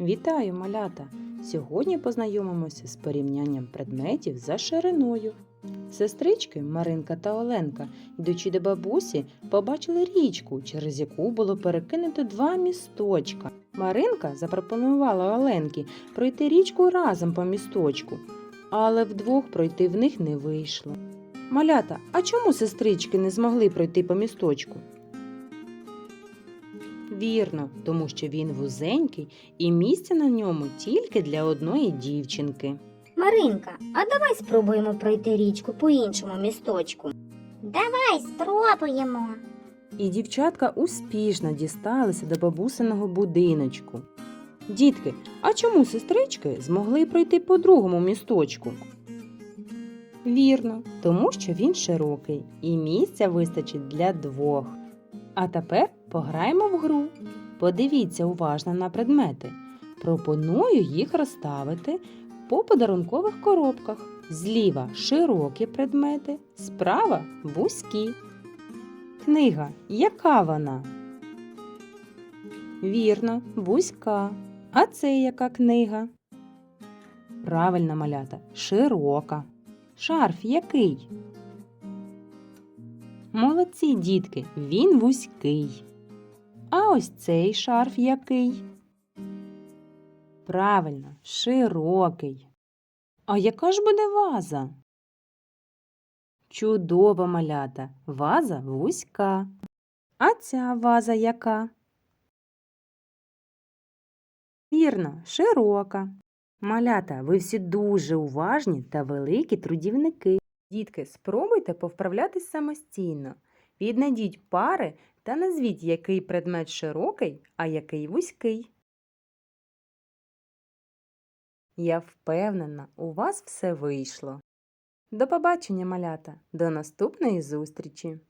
Вітаю, малята! Сьогодні познайомимося з порівнянням предметів за шириною. Сестрички Маринка та Оленка, йдучи до бабусі, побачили річку, через яку було перекинуто два місточка. Маринка запропонувала Оленці пройти річку разом по місточку, але вдвох пройти в них не вийшло. Малята, а чому сестрички не змогли пройти по місточку? Вірно, тому що він вузенький і місця на ньому тільки для одної дівчинки. Маринка, а давай спробуємо пройти річку по іншому місточку. Давай спробуємо. І дівчатка успішно дісталися до бабусиного будиночку. Дітки, а чому сестрички змогли пройти по другому місточку? Вірно, тому що він широкий і місця вистачить для двох. А тепер пограємо в гру. Подивіться уважно на предмети. Пропоную їх розставити по подарункових коробках. Зліва широкі предмети, справа вузькі. Книга, яка вона? Вірно, вузька. А це яка книга? Правильно, малята, широка. Шарф який? Молодці, дітки, він вузький. А ось цей шарф який? Правильно, широкий. А яка ж буде ваза? Чудова малята, ваза вузька. А ця ваза яка? Вірно, широка. Малята, ви всі дуже уважні та великі трудівники. Дітки, спробуйте повправлятись самостійно. Віднайдіть пари та назвіть, який предмет широкий, а який вузький. Я впевнена, у вас все вийшло. До побачення, малята, до наступної зустрічі!